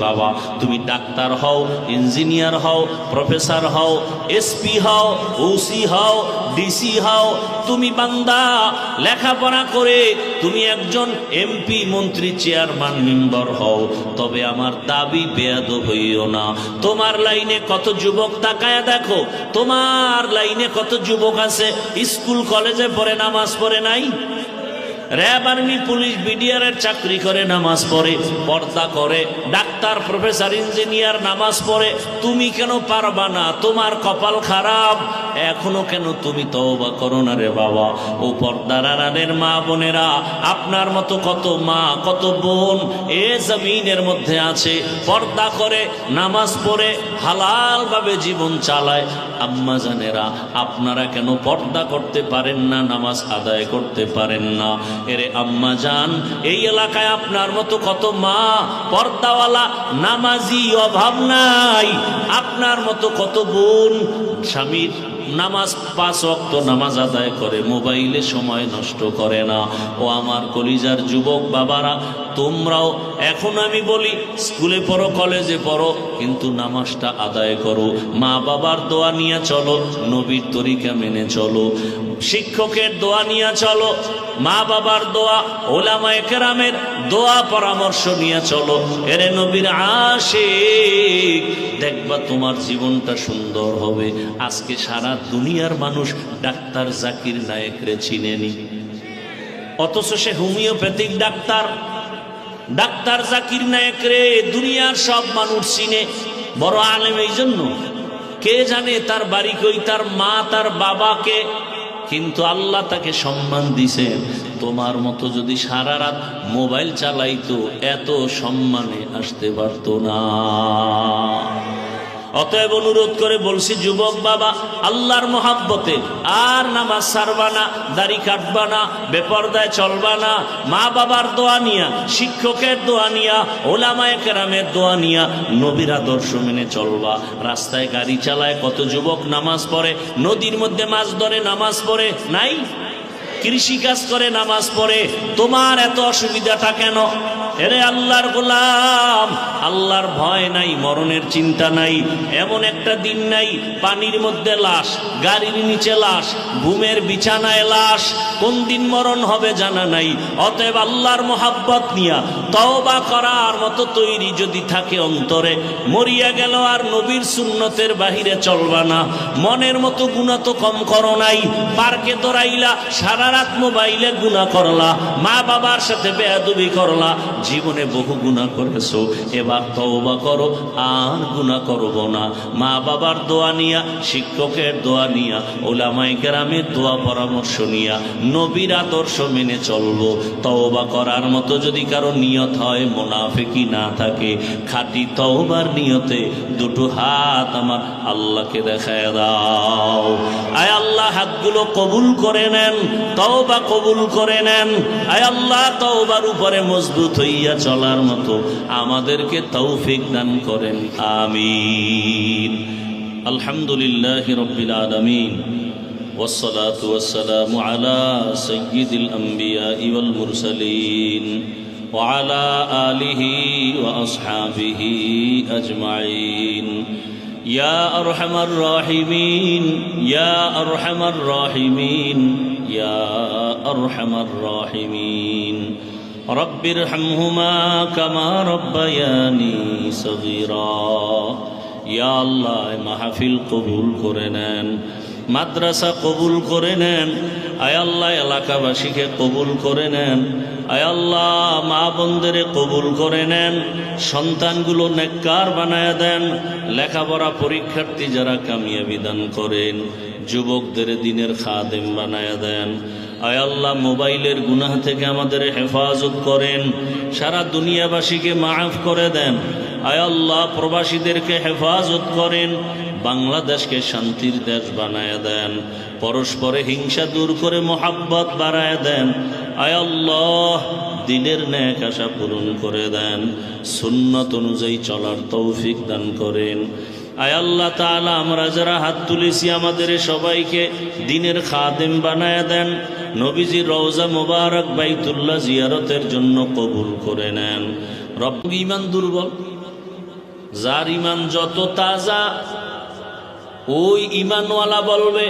বাবা, তুমি ডাক্তার হও, ইঞ্জিনিয়ার হও, প্রফেসর হও, এসপি হও, ওসি হও, ডিসি হও, তুমি বান্দা, লেখাপড়া করে তুমি একজন এমপি, মন্ত্রী, চেয়ারম্যান, মেম্বার হও। তবে আমার দাবি বেয়াদ হইও না। তোমার লাইনে কত যুবক তাকায় দেখো, তোমার লাইনে কত যুবক আছে, স্কুল, কলেজে পড়ে, নামাজ পড়ে নাই? র্যাব আর্মি, পুলিশ বিডিআর এর চাকরি করে, নামাজ পড়ে, পর্দা করে, ডাক্তার, প্রফেসর, ইঞ্জিনিয়ার, নামাজ পড়ে, তুমি কেন পারবা না? তোমার কপাল খারাপ। এখনও কেন তুমি তওবা করো না রে বাবা? ও পর্দার আড়ালের মা বোনেরা, আপনার মতো কত মা, কত বোন এ জমিনের মধ্যে আছে। পর্দা করে, নামাজ পড়ে, হালালভাবে জীবন চালায়। আম্মা জানেরা, আপনারা কেন পর্দা করতে পারেন না, নামাজ আদায় করতে পারেন না? এরে আম্মা যান এই এলাকায় আপনার মতো কত মা, পর্দাওয়ালা, নামাজি অভাব নাই। আপনার মতো কত বোন, স্বামীর নামাজ পাঁচ অক্ত নামাজ আদায় করে, মোবাইলে সময় নষ্ট করে না। ও আমার কলিজার যুবক বাবারা, তোমরাও, এখন আমি বলি, স্কুলে পড়ো, কলেজে পড়ো, কিন্তু নামাজটা আদায় করো। মা বাবার দোয়া নিয়ে চলো, নবীর তরিকা মেনে চলো। শিক্ষকের দোয়া নিয়ে চলো, মা বাবার দোয়া, ওলামায়ে কেরামের দোয়া পরামর্শ নিয়ে চলো। এরে নবীর আশিক, দেখবা তোমার জীবনটা সুন্দর হবে। আজকে সারা দুনিয়ার মানুষ ডাক্তার জাকির নায়েকরে চিনেনি। অথচ সে homeopathic doctor. Doctor Zakir Naik রে দুনিয়ার সব মানুষ চিনে। বড় আলেম এই জন্য কে জানে তার বাড়ি কই, তার মা, তার বাবাকে কিন্তু আল্লাহ তাকে সম্মান দিছেন। তোমার মতো যদি সারা রাত মোবাইল চালাইতো, এত সম্মানে আসতে পারতো না। অতএব অনুরোধ করে বলছি, যুবক বাবা, আল্লাহর মহাব্বতে আর নামাজ সারবা না, দাড়ি কাটবা না, বেপর্দায় চলবা না মা বাবার দোয়া নিয়া, শিক্ষকের দোয়া নিয়া, ওলামায় কেরামের দোয়া নিয়া নবীর আদর্শ মেনে চলবা। রাস্তায় গাড়ি চালায় কত যুবক নামাজ পড়ে, নদীর মধ্যে মাছ ধরে নামাজ পড়ে, নাই? কৃষি কাজ করে নামাজ পড়ে, তোমার এত অসুবিধাটা কেন? এরে আল্লাহর গোলাম, আল্লাহর ভয় নাই, মরণের চিন্তা নাই, এমন একটা দিন নাই, পানির মধ্যে লাশ, গাড়ির নিচে লাশ, ঘুমের বিছানায় লাশ, কোন দিন মরণ হবে জানা নাই, অতএব আল্লাহর মোহাব্বত নিয়া তওবা করার মতো তৈরি যদি থাকে অন্তরে, মরিয়া গেল আর নবীর সুন্নতের বাহিরে চলবা না, মনের মতো গুণা তো কম করো নাই, পার্কে দৌড়াইলা সারা রাত মোবাইলে গুণা করলা মা বাবার সাথে বেয়াদুবি করলা জীবনে বহু গুণা করেছ। এবার তওবা করো, আর গুণা করব না। মা বাবার দোয়া নিয়া, শিক্ষকের দোয়া নিয়া ওলামাই গ্রামের দোয়া পরামর্শ নিয়া, নবীর আদর্শ মেনে চলবো। তওবা করার মতো যদি কারও নিয়ত হয় মোনাফেকি না থাকে। খাঁটি তওবার নিয়তে দুটো হাত আমার আল্লাহকে দেখায় দাও। আয় আল্লাহ, হাতগুলো কবুল করে নেন, তওবা কবুল করে নেন। আয় আল্লাহ, তওবার উপরে মজবুত হইয়া চলার মতো আমাদেরকে তৌফিক দান করেন আমিন আলহামদুলিল্লাহ রব্বিল আলামিন والصلاة والسلام على سيد الأنبياء والمرسلين وعلى آله وأصحابه أجمعين يا أرحم الراحمين يا أرحم الراحمين يا أرحم الراحمين رب ارحمهما كما ربياني صغيرا يا الله মাহফিল কবুল করে নেন মাদ্রাসা কবুল করে নেন আয়াল্লাহ এলাকাবাসীকে কবুল করে নেন আয়াল্লাহ মা বোনদের কবুল করে নেন সন্তানগুলো নেককার বানায় দেন লেখাপড়া পরীক্ষার্থী যারা কামিয়াবি দান করেন যুবকদের দিনের খাদেম বানায় দেন আয়াল্লাহ মোবাইলের গুনাহ থেকে আমাদের হেফাজত করেন, সারা দুনিয়াবাসীকে মাফ করে দেন। আয়াল্লাহ প্রবাসীদেরকে হেফাজত করেন, বাংলাদেশকে শান্তির দেশ বানায় দেন, পরস্পরে হিংসা দূর করে মোহাব্বত বাড়ায় দেন। আয়াল্লাহ দিনের ন্যাক আশা পূরণ করে দেন, সুন্নত অনুযায়ী চলার তৌফিক দান করেন। আয়াল্লাহ তাআলা, আমরা যারা হাত তুলেছি, আমাদের সবাইকে দিনের খাদেম বানায় দেন। নবীজি রওজা মোবারক বাইতুল্লাহ জিয়ারতের জন্য কবুল করে নেন। রব ইমান দুর্বল। যার ইমান যত তাজা, ওই ইমানওয়ালা বলবে,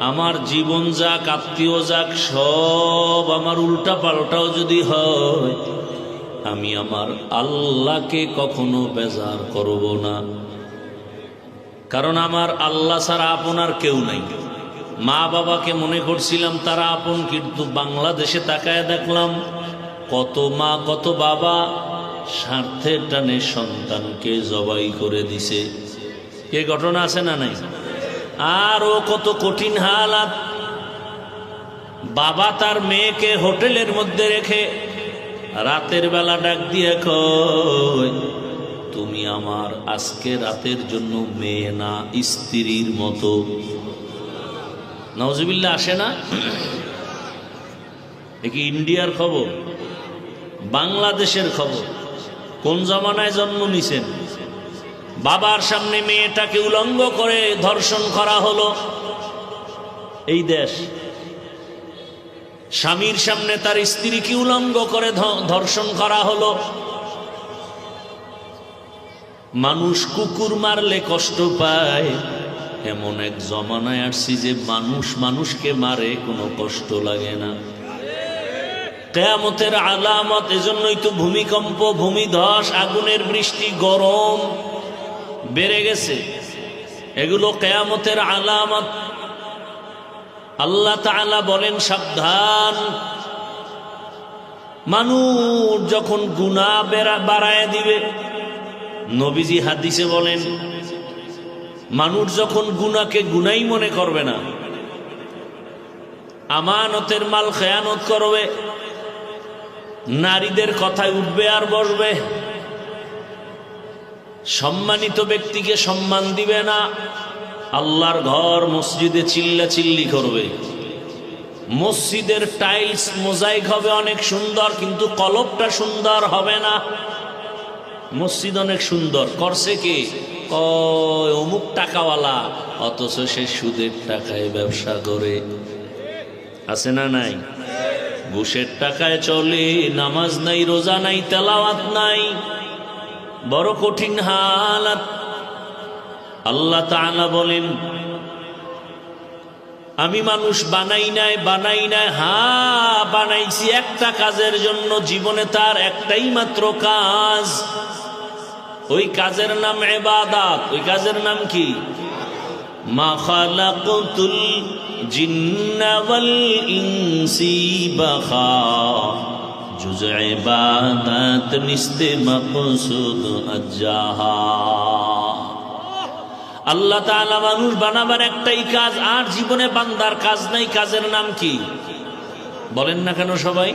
আমার জীবন যাক, আত্মীয় যাক, সব আমার উল্টা পাল্টাও যদি হয়, আমি আমার আল্লাহকে কখনো বেজার করব না। কারণ আমার আল্লাহ ছাড়া আপনার কেউ নাই। মা বাবাকে মনে করছিলাম তারা আপন, কিন্তু বাংলাদেশে তাকায় দেখলাম কত মা, কত বাবা স্বার্থের টানে সন্তানকে জবাই করে দিছে। এ ঘটনা আছে না নাই? আরও কত কঠিন হালাত। বাবা তার মেয়েকে হোটেলের মধ্যে রেখে রাতের বেলা ডাক দিয়ে তুমি আমার আজকে রাতের জন্য মেয়ে না, স্ত্রীর মতো। নওয়াজবিল্লা আসে না। কি ইন্ডিয়ার খবর? বাংলাদেশের খবর। কোন জমানায় জন্ম নিছেন? বাবার সামনে মেয়েটাকে উলঙ্গ করে ধর্ষণ করা হলো। এই দেশ। স্বামীর সামনে তার স্ত্রীকে উলঙ্গ করে ধর্ষণ করা হলো। মানুষ কুকুর মারলে কষ্ট পায়। এমন এক জমানায় আসছি যে মানুষ মানুষকে মারে, কোনো কষ্ট লাগে না। কেয়ামতের আলামত, এজন্যই তো ভূমিকম্প, ভূমিধস, আগুনের বৃষ্টি, গরম বেড়ে গেছে। এগুলো কেয়ামতের আলামত। আল্লাহ তাআলা বলেন, সাবধান। মানুষ যখন গুণা বেড়া বাড়ায় দিবে, নবীজি হাদিসে বলেন মানুষ যখন গুনাকে গুনাই মনে করবে না, আমানতের মাল খেয়ানত করবে, নারীদের কথায় উঠবে আর বসবে, সম্মানিত ব্যক্তিকে সম্মান দিবে না, আল্লাহর ঘর মসজিদে চিল্লা চিল্লি করবে। মসজিদের টাইলস মোজাইক হবে অনেক সুন্দর, কিন্তু কলপটা সুন্দর হবে না। মসজিদ অনেক সুন্দর, করছে কি? অমুক টাকাওয়ালা? অথচ সে সুদের টাকায় ব্যবসা করে। আছে না নাই? ঘুষের টাকায় চলে, নামাজ নাই, রোজা নাই, তেলাওয়াত নাই। বড় কঠিন হালাত। আল্লাহ তাআলা বলেন, আমি মানুষ বানাই নাই বানাই নাই। হা বানাইছি একটা কাজের জন্য। জীবনে তার একটাই মাত্র কাজ। ওই কাজের নাম এবাদাত ওই কাজের নাম কি? মা আজ্জাহা। আল্লাহ মানুষ বানাবার একটাই কাজ, আর জীবনে বান্দার কাজ নাই, কাজের নাম কি? বলেন না কেন সবাই?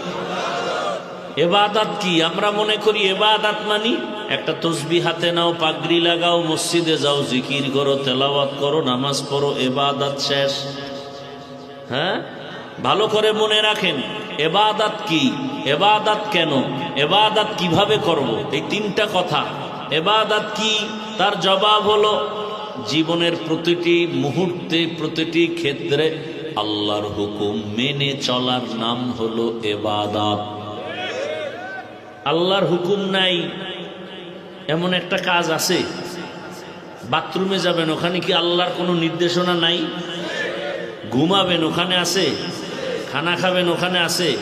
এবাদাত কি? আমরা মনে করি এবাদাত মানি একটা তসবি হাতে নাও, পাগড়ি লাগাও, মসজিদে যাও, জিকির করো, তেলাওয়াত করো, নামাজ পড়ো, এবাদাত শেষ। হ্যাঁ? ভালো করে মনে রাখেন, এবাদাত কি? এবাদাত কেন? এবাদাত কীভাবে করব? এই তিনটা কথা। এবাদাত কি? তার জবাব হলো, জীবনের প্রতিটি মুহূর্তে, প্রতিটি ক্ষেত্রে আল্লাহর হুকুম মেনে চলার নাম হলো এবাদাত। আল্লাহর হুকুম নাই এমন একটা কাজ আছে। বাথরুমে যাবেন, ওখানে কি আল্লাহর কোনো নির্দেশনা নাই? ঘুমাবেন, ওখানে আছে। খানা খাবেন, ওখানে আছে।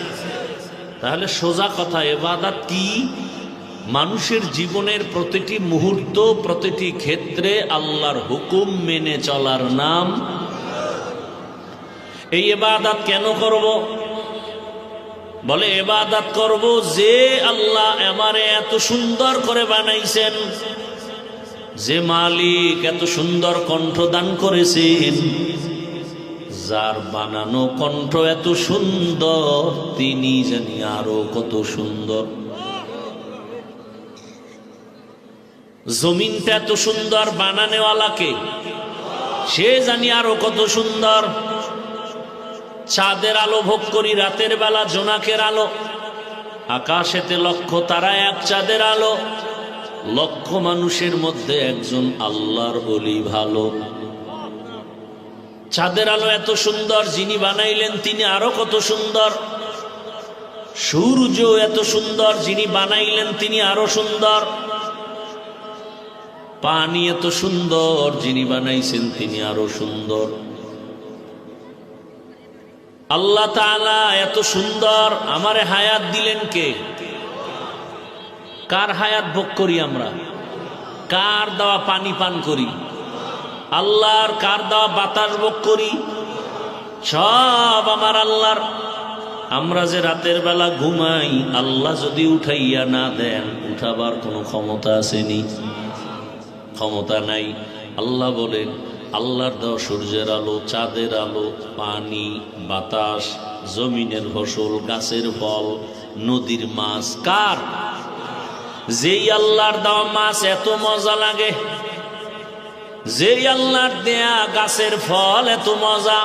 তাহলে সোজা কথা, এবাদাত কি? মানুষের জীবনের প্রতিটি মুহূর্ত, প্রতিটি ক্ষেত্রে আল্লাহর হুকুম মেনে চলার নাম। এই এবাদাত কেন করব? বলে এবাদাত করব যে আল্লাহ আমারে এত সুন্দর করে বানাইছেন, যে মালিক এত সুন্দর কণ্ঠ দান করেছেন, যার বানানো কণ্ঠ এত সুন্দর, তিনি জানি আরও কত সুন্দর। জমিনটা এত সুন্দর বানানেওয়ালাকে, সে জানি আরও কত সুন্দর। চাঁদের আলো ভোগ করি, রাতের বেলা জোনাকের আলো। আকাশেতে লক্ষ তারা এক চাঁদের আলো। লক্ষ মানুষের মধ্যে একজন আল্লাহর বলি ভালো। চাঁদের আলো এত সুন্দর, যিনি বানাইলেন তিনি আরও কত সুন্দর। সূর্য এত সুন্দর, যিনি বানাইলেন তিনি আরও সুন্দর। পানি এত সুন্দর, যিনি বানাইছেন তিনি আরও সুন্দর। আল্লাহ এত সুন্দর আমারে হায়াত দিলেন কে? কার হায়াত ভোগ করি আমরা? কার দেওয়া পানি পান করি? আল্লাহর কার দেওয়া বাতাস ভোগ করি? সব আমার আল্লাহর। আমরা যে রাতের বেলা ঘুমাই, আল্লাহ যদি উঠাইয়া না দেন, উঠাবার কোনো ক্ষমতা আসেনি। ক্ষমতা নাই। আল্লাহ বলেন আল্লাহর দেওয়া সূর্যের আলো, চাঁদের আলো, পানি, বাতাস, জমিনের ফসল, গাছের ফল, নদীর মাছ, কার? যেই আল্লাহর দেওয়া মাছ এত মজা লাগে, যেই আল্লাহর দেয়া গাছের ফল এত মজা,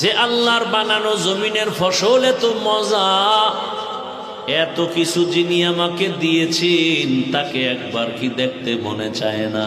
যে আল্লাহর বানানো জমিনের ফসল এত মজা, এত কিছু যিনি আমাকে দিয়েছেন, তাকে একবার কি দেখতে মনে চায় না?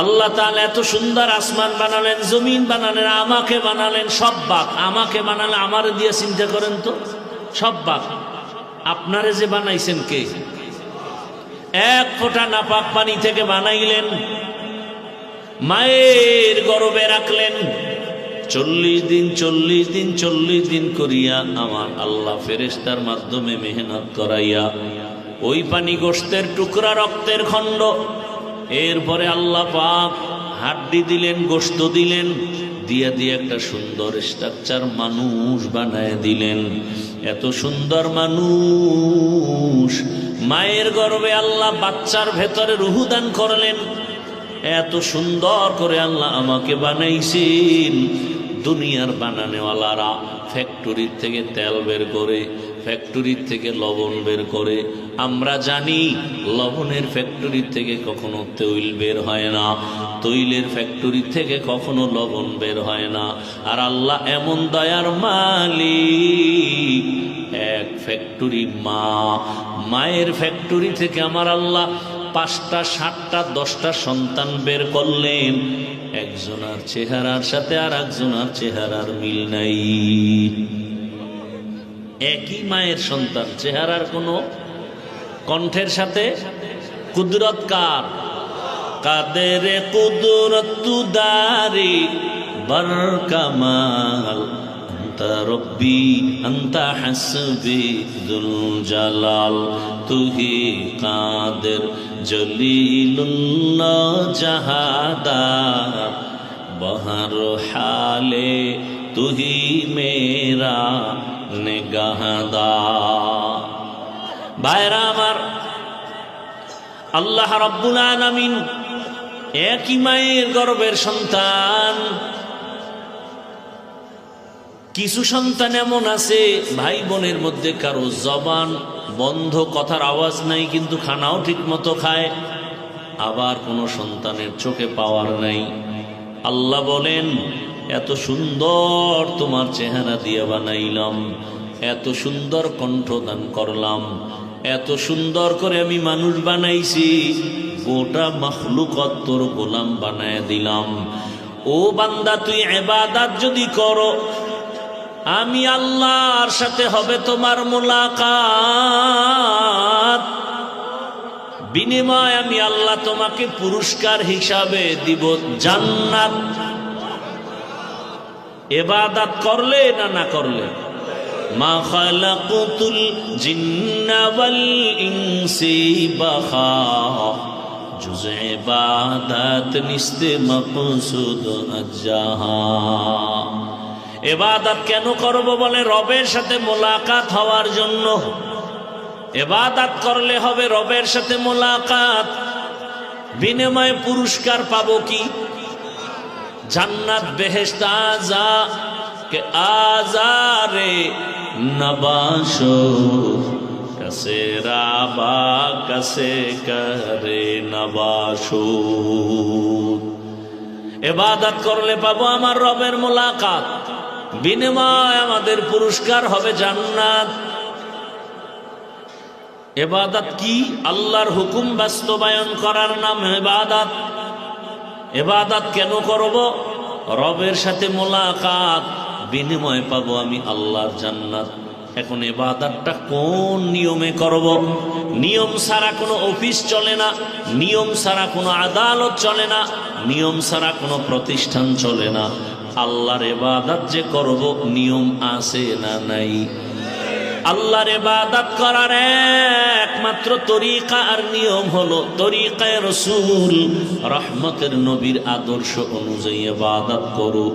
আল্লাহ তাহলে এত সুন্দর আসমান বানালেন, জমিন বানালেন, আমাকে বানালেন, সব বাক। আমাকে বানালে আমারে দিয়ে চিন্তা করেন তো? সব বাক। আপনারে যে বানাইছেন কে? এক ফোঁটা নাপাক পানি থেকে বানাইলেন, মায়ের গরবে রাখলেন, চল্লিশ দিন চল্লিশ দিন চল্লিশ দিন করিয়া আমার আল্লাহ ফেরেস্তার মাধ্যমে মেহনত করাইয়া, ওই পানি গোস্তের টুকরা রক্তের খণ্ড এরপরে আল্লাহ পাক হাড্ডি দিলেন গোস্ত দিলেন, দিয়ে দিয়ে একটা সুন্দর স্ট্রাকচার মানুষ বানায় দিলেন। এত সুন্দর মানুষ, মায়ের গর্বে আল্লাহ বাচ্চার ভেতরে রুহুদান করলেন। এত সুন্দর করে আল্লাহ আমাকে বানাইছেন। দুনিয়ার বানানেওয়ালারা ফ্যাক্টরির থেকে তেল বের করে ফ্যাক্টরির থেকে লবণ বের করে। আমরা জানি, লবণের ফ্যাক্টরির থেকে কখনো তৈল বের হয় না। তৈলের ফ্যাক্টরি থেকে কখনো লবণ বের হয় না। আর আল্লাহ এমন দয়ার মালিক, এক ফ্যাক্টরি মা। মায়ের ফ্যাক্টরি থেকে আমার আল্লাহ পাঁচটা, সাতটা, দশটা সন্তান বের করলেন। একজনার চেহারার সাথে আর একজনার চেহারার মিল নাই। একই মায়ের সন্তান। চেহারার কোনো কণ্ঠের সাথে কুদরত কার? কাদের কুদরত তুদারি বরকামাল রব্বি, আন্তা হাসবি দুল জালাল তুহি কাদের জলিলুন্ন জাহাদার বহার হালে তুহি মেরা ভাইরা আমার, আল্লাহ রব্বুল আলামিন একই মায়ের গর্বের সন্তান। কিছু সন্তান এমন আছে ভাই বোনের মধ্যে কারও জবান বন্ধ, কথার আওয়াজ নাই, কিন্তু খানাও ঠিক মতো খায়। আবার কোনো সন্তানের চোখে পাওয়ার নাই। আল্লাহ বলেন এত সুন্দর তোমার চেহারা দিয়ে বানাইলাম, এত সুন্দর কণ্ঠদান করলাম, এত সুন্দর করে আমি মানুষ বানাইছি, গোটা মখলুকত তোর গোলাম বানায় দিলাম। ও বান্দা, তুই এবাদাত যদি করো, আমি আল্লাহর সাথে হবে তোমার মোলাকাত। বিনিময় আমি আল্লাহ তোমাকে পুরস্কার হিসাবে দিব জান্নাত। এবাদাত করলে না না করলে? বাখা। এবাদাত কেন করব বলে? রবের সাথে মোলাকাত হওয়ার জন্য। এবাদাত করলে হবে রবের সাথে মোলাকাত। বিনিময়ে পুরস্কার পাবো কি? জান্নাত বেহেস্ত আজা কে আজারে নবাসো কসেরা বা কসে করে নবাসু। এবাদত করলে পাবো আমার রবের মোলাকাত, বিনিময় আমাদের পুরস্কার হবে জান্নাত। এবাদাত কি? আল্লাহর হুকুম বাস্তবায়ন করার নাম এবাদাত। এবাদাত কেন করব? রবের সাথে মোলাকাত, বিনিময় পাবো আমি আল্লাহর জান্নাত। এখন এবাদাতটা কোন নিয়মে করব? নিয়ম ছাড়া কোনো অফিস চলে না, নিয়ম ছাড়া কোনো আদালত চলে না, নিয়ম ছাড়া কোনো প্রতিষ্ঠান চলে না। আল্লাহর এবাদাত যে করব, নিয়ম আছে না নাই? আল্লাহর ইবাদত করার একমাত্র তরিকা আর নিয়ম হলো তরিকায় রসুল, রহমতের নবীর আদর্শ অনুযায়ী ইবাদত করো।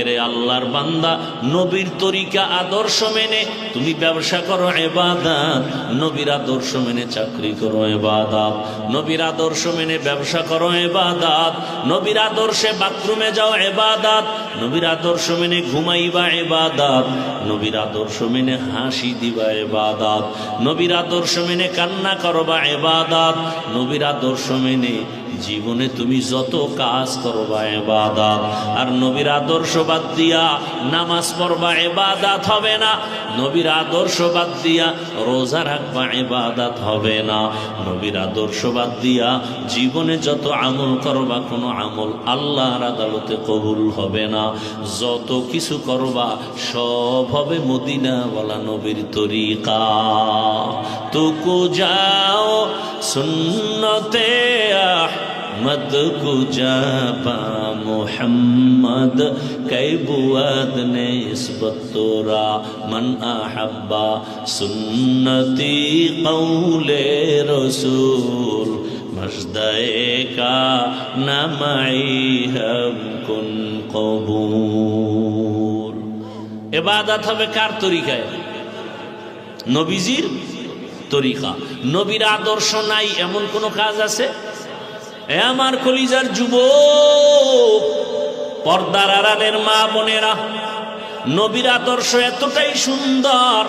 এরে আল্লাহর বান্দা, নবীর তরিকা আদর্শ মেনে তুমি ব্যবসা করো এবাদাত নবীর আদর্শ মেনে চাকরি করো এবাদাত নবীর আদর্শ মেনে ব্যবসা করো এবাদাত নবীর আদর্শে বাথরুমে যাও এবাদাত নবীর আদর্শ মেনে ঘুমাইবা এবাদাত নবীর আদর্শ মেনে হাসি দিবা এবাদাত নবীর আদর্শ মেনে কান্না করবা এবাদাত নবীর আদর্শ মেনে জীবনে তুমি যত কাজ করবা এবাদাত আর নবীর আদর্শ বাদ দিয়া নামাজ পড়বা এবাদাত হবে না। নবীর আদর্শ বাদ দিয়া রোজা রাখবা এবাদাত হবে না। নবীর আদর্শ বাদ দিয়া জীবনে যত আমল করবা, কোনো আমল আল্লাহর আদালতে কবুল হবে না। যত কিছু করবা, সব হবে মদিনা বলা নবীর তরিকা। তুকু যাও সুন্নতে আহমদ কুজাবা মোহাম্মদ কৈবুয়াদ নিসবত তোরা। মন আহাব্বা সুন্নতি কৌলে রসুল, মজদায়ে কা নামাই হম কুন কবুল। এবাদাত হবে কার তরিকায়? নবীজির তরিকা। নবীর আদর্শ নাই, এমন কোন কাজ আছে? এ আমার কলিজার যুব পর্দার আড়ালের মা বোনেরা, নবীর আদর্শ এতটাই সুন্দর।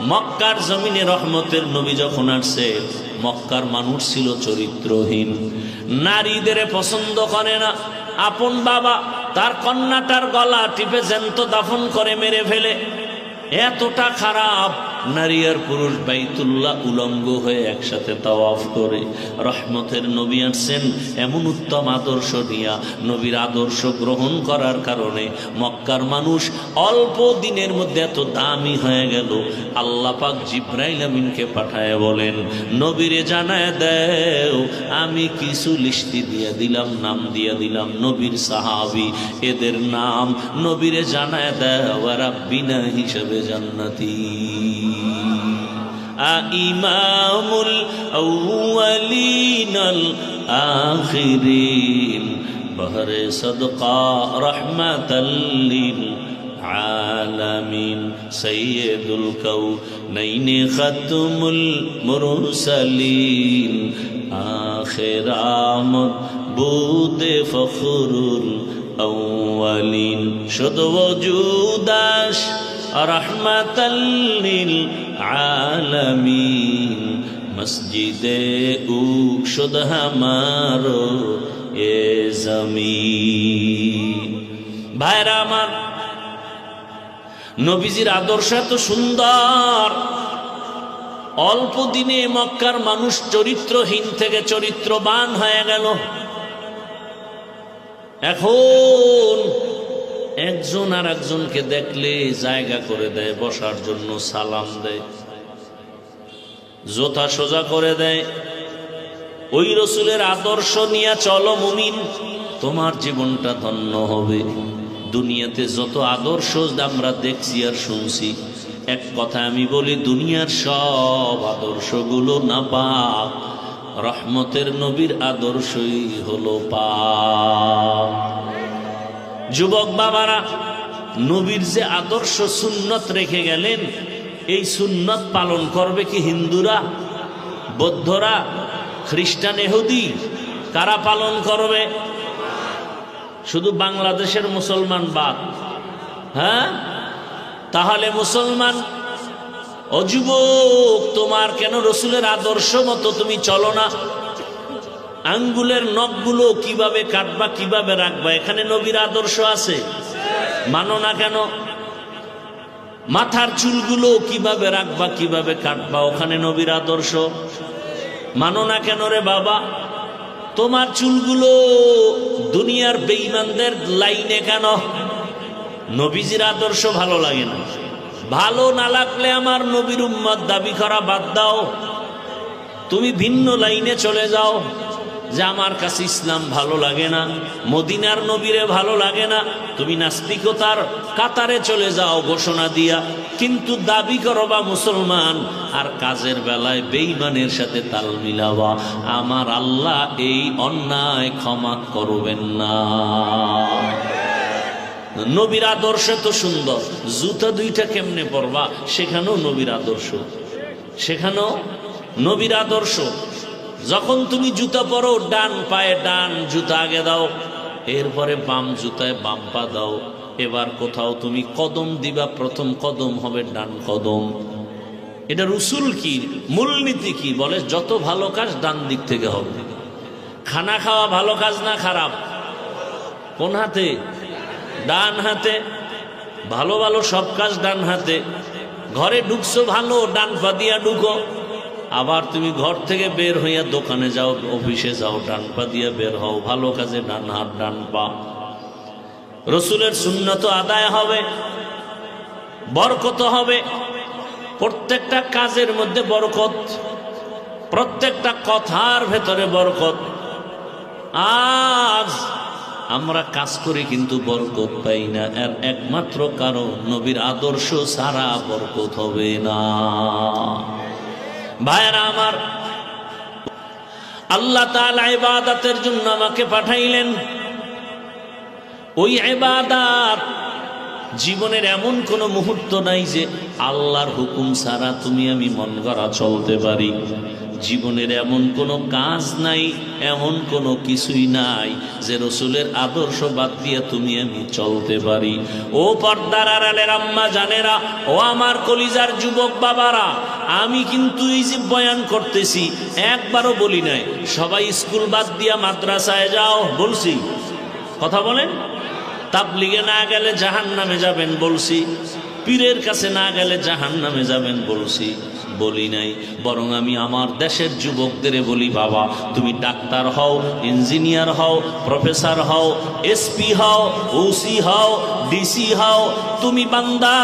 মক্কার জমিনে রহমতের নবী যখন আসছে, মক্কার মানুষ ছিল চরিত্রহীন। নারীদের পছন্দ করে না। আপন বাবা তার কন্যাটার গলা টিপে জ্যান্ত দাফন করে মেরে ফেলে। এতটা খারাপ। নারী আর পুরুষ বাইতুল্লাহ উলঙ্গ হয়ে একসাথে তাওয়াফ করে। রহমতের নবী আসছেন এমন উত্তম আদর্শ নিয়া। নবীর আদর্শ গ্রহণ করার কারণে মক্কার মানুষ অল্প দিনের মধ্যে এত দামি হয়ে গেল। আল্লাহ পাক জিব্রাইল আমিনকে পাঠায় বলেন, নবীরে জানায় দেও, আমি কিছু লিস্টি দিয়ে দিলাম, নাম দিয়ে দিলাম নবীর সাহাবি। এদের নাম নবীরে জানায় দেও, আর বিনা হিসেবে জান্নাতি। ইমামুল আউয়ালিনাল আখিরিন। বহরে সদকা রহমাতাল্লিল আলামিন। সৈয়দুল কৌ নৈনে খতুমুল মুরুসালিন। আখেরামত বুদে ফখুরুল আউয়ালিন। শুধু জুদাস আলামিন মসজিদে উ শুদ হামারো এ জমিন ভাইরা আমার, নবীজির আদর্শ এত সুন্দর। অল্প দিনে মক্কার মানুষ চরিত্রহীন থেকে চরিত্রবান হয়ে গেল। এখন একজন আর একজনকে দেখলে জায়গা করে দেয়, বসার জন্য সালাম দেয় জোতা সোজা করে দেয়। ওই রসুলের আদর্শ নিয়ে চলো মুমিন, তোমার জীবনটা ধন্য হবে। দুনিয়াতে যত আদর্শ আমরা দেখছি আর শুনছি, এক কথা আমি বলি, দুনিয়ার সব আদর্শগুলো না পাক, রহমতের নবীর আদর্শই হলো পাক। যুবক বাবারা, নবীর যে আদর্শ সুন্নত রেখে গেলেন, এই সুন্নত পালন করবে কি হিন্দুরা, বৌদ্ধরা, খ্রিস্টান এহুদি কারা পালন করবে? শুধু বাংলাদেশের মুসলমান বাদ। হ্যাঁ? তাহলে মুসলমান অযুবক তোমার কেন রসুলের আদর্শ মতো তুমি চলো না? আঙ্গুলের নখগুলো কীভাবে কাটবা, কীভাবে রাখবা? এখানে নবীর আদর্শ আছে। মানো না কেন? মাথার চুলগুলো কীভাবে রাখবা, কীভাবে কাটবা? ওখানে নবীর আদর্শ। মানো না কেন রে বাবা? তোমার চুলগুলো দুনিয়ার বেইমানদের লাইনে কেন? নবীজির আদর্শ ভালো লাগে না। ভালো না লাগলে আমার নবীর উম্মত দাবি করা বাদ দাও। তুমি ভিন্ন লাইনে চলে যাও। যে আমার কাছে ইসলাম ভালো লাগে না, মদিনার নবীরে ভালো লাগে না, তুমি নাস্তিকতার কাতারে চলে যাও ঘোষণা দিয়া, কিন্তু দাবি করো বা মুসলমান, আর কাজের বেলায় বেইমানের সাথে তাল মিলাবা আমার আল্লাহ এই অন্যায় ক্ষমা করবেন না। নবীর আদর্শ তো সুন্দর, জুতা দুইটা কেমনে পরবা? সেখানেও নবীর আদর্শ। সেখানেও নবীর আদর্শ। যখন তুমি জুতা পরো, ডান পায়ে ডান জুতা আগে দাও, এরপরে বাম জুতায় বাম পা দাও। এবার কোথাও তুমি কদম দিবা, প্রথম কদম হবে ডান কদম। এটা রুসুল কি, মূলনীতি কি? বলে যত ভালো কাজ ডান দিক থেকে হবে। খানা খাওয়া ভালো কাজ না খারাপ? কোন হাতে? ডান হাতে। ভালো ভালো সব কাজ ডান হাতে। ঘরে ঢুকছো ভালো, ডান পা দিয়া ঢুকো। আবার তুমি ঘর থেকে বের হইয়া দোকানে যাও, অফিসে যাও, ডান পা দিয়া বের হও, ভালো কাজে ডান হাত, ডান পা। রসুলের সুন্নত আদায় হবে, বরকত হবে। প্রত্যেকটা কাজের মধ্যে বরকত, প্রত্যেকটা কথার ভেতরে বরকত। আজ আমরা কাজ করে কিন্তু বরকত পাই না এর একমাত্র কারণ নবীর আদর্শ সারা বরকত হবে না। ভাইরা আমার, আল্লাহ তালা ইবাদাতের জন্য আমাকে পাঠাইলেন। ওই এবাদাত জীবনের এমন কোনো মুহূর্ত নাই যে আল্লাহর হুকুম সারা তুমি আমি মন করা চলতে পারি। জীবনের এমন কোনো কাজ নাই, এমন কোনো কিছুই নাই যে রসুলের আদর্শ বাদ দিয়ে তুমি আমি চলতে পারি। ও পর্দার আড়ালের আম্মা জানেরা, ও আমার কলিজার যুবক বাবারা, আমি কিন্তু এই যে বয়ান করতেছি, একবারও বলি নাই, সবাই স্কুল বাদ দিয়া মাদ্রাসায় যাও, বলছি। কথা বলেন? তাবলিগে না গেলে জাহান নামে যাবেন, বলছি। পীরের কাছে না গেলে জাহান নামে যাবেন, বলছি। বলি নাই, বরং আমি আমার দেশের যুবকদের বলি, বাবা, তুমি ডাক্তার হও, ইঞ্জিনিয়ার হও, প্রফেসর হও এসপি হও, ওসি হও, ডিসি হও, তুমি বান্দা,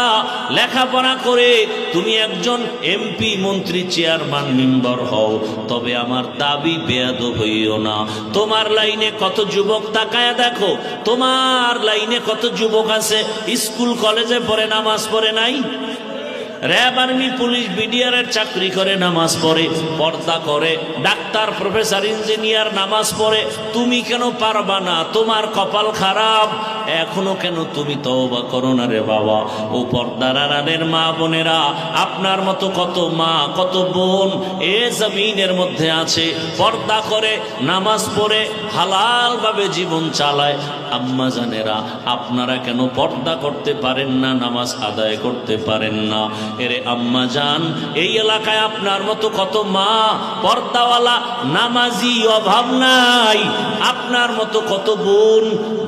লেখাপড়া করে তুমি একজন এমপি, মন্ত্রী, চেয়ারম্যান, মেম্বার হও, তবে আমার দাবি বেয়াদ হইও না। তোমার লাইনে কত যুবক তাকায় দেখো, তোমার লাইনে কত যুবক আছে, স্কুল, কলেজে পড়ে, নামাজ পড়ে নাই? র্যাব আর্মি, পুলিশ, বিডিআরের চাকরি করে, নামাজ পড়ে, পর্দা করে, ডাক্তার, প্রফেসর, ইঞ্জিনিয়ার, নামাজ পড়ে, তুমি কেন পারবা না? তোমার কপাল খারাপ। এখনও কেন তুমি তওবা করো না রে বাবা? ও পর্দার আড়ালের মা বোনেরা, আপনার মতো কত মা, কত বোন এ জমিনের মধ্যে আছে। পর্দা করে, নামাজ পড়ে, হালালভাবে জীবন চালায়। আম্মা জানেরা, আপনারা কেন পর্দা করতে পারেন না, নামাজ আদায় করতে পারেন না? এরে আম্মা যান এই এলাকায় আপনার মতো কত মা, পর্দাওয়ালা, নামাজি অভাব নাই। আপনার মতো কত বোন,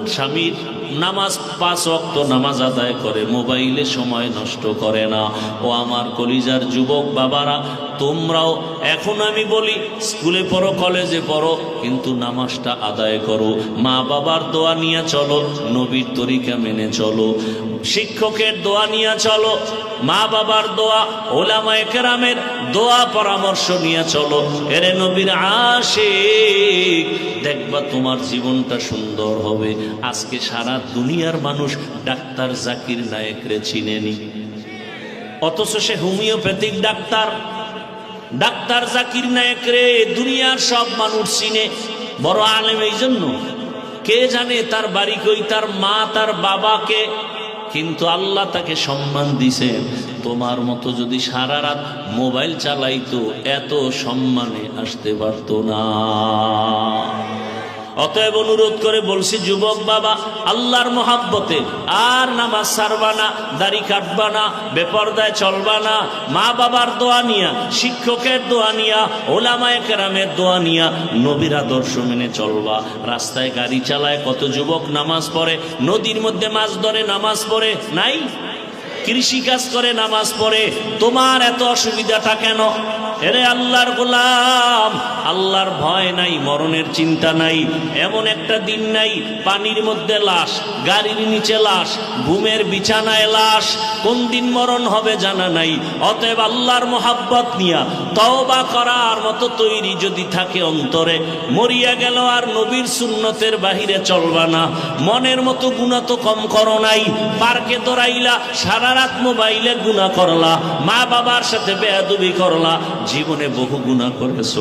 স্বামীর নামাজ পাঁচ অক্ত নামাজ আদায় করে, মোবাইলে সময় নষ্ট করে না। ও আমার কলিজার যুবক বাবারা তোমরাও, এখন আমি বলি, স্কুলে পড়ো, কলেজে পড়ো, কিন্তু নামাজটা আদায় করো। মা বাবার দোয়া নিয়ে চলো, নবীর তরিকা মেনে চলো। শিক্ষকের দোয়া নিয়ে চলো, মা বাবার দোয়া, ওলামায়ে কেরামের দোয়া পরামর্শ নিয়ে চলো। এরে নবীর আসে দেখবা তোমার জীবনটা সুন্দর হবে। আজকে সারা দুনিয়ার মানুষ ডাক্তার জাকির নায়েকরে চিনেনি। অথচ সে homeopathic doctor. Doctor Zakir Naik রে, দুনিয়ার সব মানুষ চিনে। বড় আলেম এই জন্য কে জানে তার বাড়ি কই, তার মা, তার বাবাকে কিন্তু আল্লাহ তাকে সম্মান দিছে তোমার মতো যদি সারা রাত মোবাইল চালাইতো, এত সম্মানে আসতে পারতো না। অতএব অনুরোধ করে বলছি, যুবক বাবা, আল্লাহর মহাব্বতে আর নামাজ সারবা না, দাড়ি কাটবা না, বেপর্দায় চলবা না মা বাবার দোয়া নিয়া, শিক্ষকের দোয়া নিয়া, ওলামায় কেরামের দোয়া নিয়া নবীর আদর্শ মেনে চলবা। রাস্তায় গাড়ি চালায় কত যুবক নামাজ পড়ে, নদীর মধ্যে মাছ ধরে নামাজ পড়ে, নাই? কৃষি কাজ করে, নামাজ পড়ে, তোমার এত অসুবিধাটা কেন? এরে আল্লাহর গোলাম, আল্লাহর ভয় নাই, মরণের চিন্তা নাই, এমন একটা দিন নাই, পানির মধ্যে লাশ, গাড়ির নিচে লাশ, ঘুমের বিছানায় লাশ, কোন দিন মরণ হবে জানা নাই, অতএব আল্লাহর মোহাব্বত নিয়া তওবা করার মতো তৈরি যদি থাকে অন্তরে, মরিয়া গেল আর নবীর সুন্নতের বাহিরে চলবা না, মনের মতো গুণা তো কম করো নাই, পার্কে দৌড়াইলা সারা রাত মোবাইলে গুণা করলা, মা বাবার সাথে বেয়াদুবি করলা, জীবনে বহু গুণা করেছ।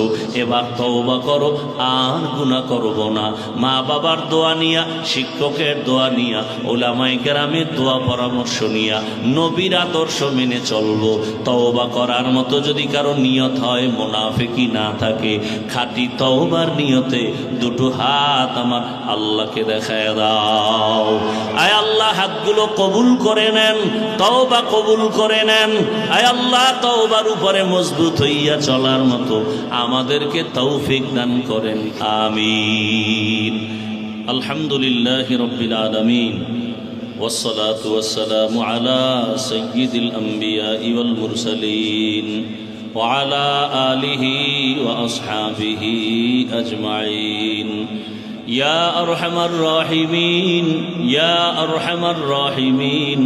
এবার তওবা করো, আর গুণা করব না। মা বাবার দোয়া নিয়া, শিক্ষকের দোয়া নিয়া ওলামাই গ্রামের দোয়া পরামর্শ নিয়া, নবীর আদর্শ মেনে চলবো। তওবা করার মতো যদি কারও নিয়ত হয় মোনাফেকি না থাকে। খাঁটি তওবার নিয়তে দুটো হাত আমার আল্লাহকে দেখায় দাও। আয় আল্লাহ, হাতগুলো কবুল করে নেন। তওবা কবুল করে নেন আয় আল্লাহ তওবার উপরে মজবুত হইয়া চলার মতো আমাদেরকে তৌফিক দান করেন আমিন আলহামদুলিল্লাহ রব্বিল আলামিন والصلاة والسلام على سيد الأنبياء والمرسلين وعلى آله وأصحابه أجمعين يا أرحم الراحمين يا أرحم الراحمين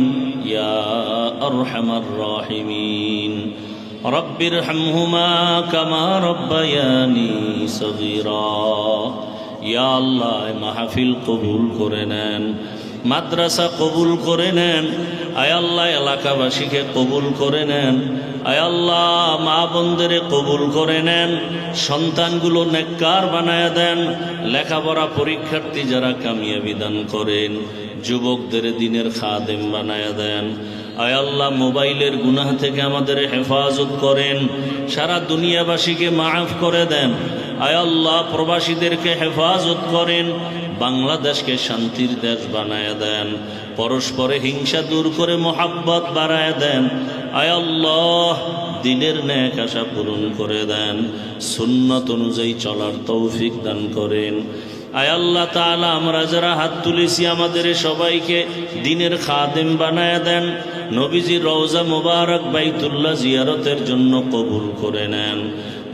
يا أرحم الراحمين رب ارحمهما كما ربياني صغيرا يا الله محفل قبول قرنان মাদ্রাসা কবুল করে নেন। আয় আল্লাহ, এলাকাবাসীকে কবুল করে নেন। আয় আল্লাহ, মা বন্ধেরে কবুল করে নেন। সন্তানগুলো নেককার বানায় দেন। লেখাপড়া পরীক্ষার্থী যারা কামিয়াবি দান করেন, যুবকদের দিনের খাদেম বানায় দেন। আয় আল্লাহ, মোবাইলের গুনাহ থেকে আমাদের হেফাজত করেন। সারা দুনিয়াবাসীকে মাফ করে দেন। আয় আল্লাহ, প্রবাসীদেরকে হেফাজত করেন। বাংলাদেশকে শান্তির দেশ বানায় দেন। পরস্পরে হিংসা দূর করে মোহাব্বত বাড়ায় দেন। আয় আল্লাহ, দিনের ন্যাক আশা পূরণ করে দেন। সুন্নত অনুযায়ী চলার তৌফিক দান করেন। আয় আল্লাহ তাআলা, আমরা যারা হাত তুলেছি আমাদের সবাইকে দিনের খাদেম বানায় দেন। নবীজির রওজা মুবারক বাইতুল্লাহ জিয়ারতের জন্য কবুল করে নেন।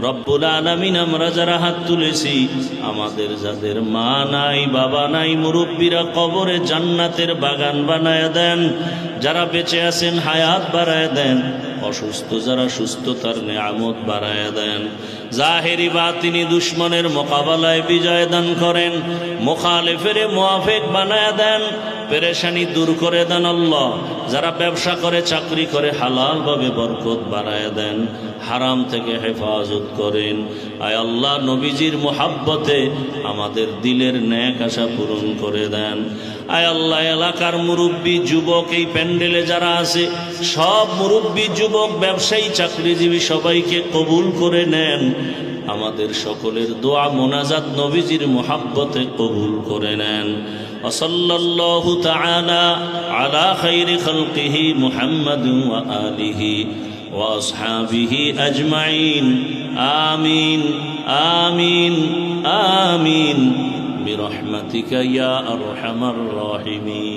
রব্বুল আলমিন, আমরা যারা হাত তুলেছি, আমাদের যাদের মা নাই, বাবা নাই, মুরব্বীরা কবরে জান্নাতের বাগান বানায় দেন, যারা বেঁচে আছেন, হায়াত বাড়ায় দেন, অসুস্থ যারা সুস্থতার নিয়ামত বাড়ায় দেন। জাহেরি বা তিনি দুশ্মনের মোকাবেলায় বিজয় দান করেন। মোখালেফেরে মোয়াফেক বানায় দেন, পেরেশানি দূর করে দেন আল্লাহ। যারা ব্যবসা করে, চাকরি করে, হালালভাবে বরকত বাড়ায় দেন, হারাম থেকে হেফাজত করেন। আয় আল্লাহ, নবীজির মোহাব্বতে আমাদের দিলের ন্যাক আশা পূরণ করে দেন। আয় আল্লাহ, এলাকার মুরব্বী, যুবক, এই প্যান্ডেলে যারা আছে, সব মুরব্বী, যুবক, ব্যবসায়ী, চাকরিজীবী সবাইকে কবুল করে নেন। আমাদের সকলের দোয়া মোনাজাত নবীজির মোহাব্বতে কবুল করে নেন وصلى الله تعالى على خير خلقه محمد وآله وأصحابه أجمعين آمين آمين آمين برحمتك يا أرحم الراحمين